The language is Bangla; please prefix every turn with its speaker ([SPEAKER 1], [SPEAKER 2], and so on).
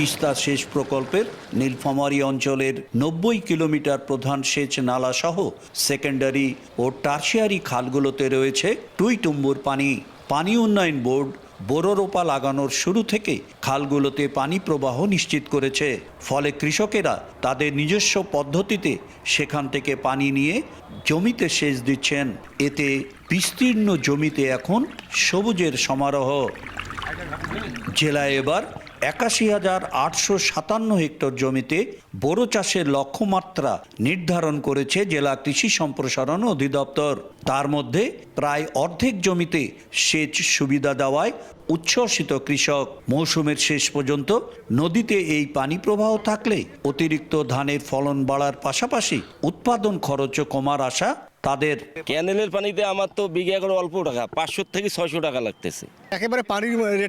[SPEAKER 1] তিস্তা সেচ প্রকল্পের নীলফামারী অঞ্চলের নব্বই কিলোমিটার প্রধান সেচ নালা সহ সেকেন্ডারি ও টার্সিয়ারি খালগুলোতে রয়েছে টুইটুম্বুর পানি। পানি উন্নয়ন বোর্ড বোরো রোপা লাগানোর শুরু থেকে খালগুলোতে পানি প্রবাহ নিশ্চিত করেছে। ফলে কৃষকেরা তাদের নিজস্ব পদ্ধতিতে সেখান থেকে পানি নিয়ে জমিতে সেচ দিচ্ছেন। এতে বিস্তীর্ণ জমিতে এখন সবুজের সমারোহ। জেলায় এবার একাশি হাজার আটশো সাতান্ন হেক্টর জমিতে বোরো চাষের লক্ষ্যমাত্রা নির্ধারণ করেছে জেলা কৃষি সম্প্রসারণ অধিদপ্তর। তার মধ্যে প্রায় অর্ধেক জমিতে সেচ সুবিধা দেওয়ায় উচ্ছ্বসিত কৃষক। মৌসুমের শেষ পর্যন্ত নদীতে এই পানি প্রবাহ থাকলে অতিরিক্ত ধানের ফলন বাড়ার পাশাপাশি উৎপাদন খরচও কমার আশা তাদের।
[SPEAKER 2] ক্যানেলের পানিতে আমার তো বিঘা করে অল্প টাকা পাঁচশো থেকে ছয়শো টাকা লাগতেছে।
[SPEAKER 3] একেবারে পানির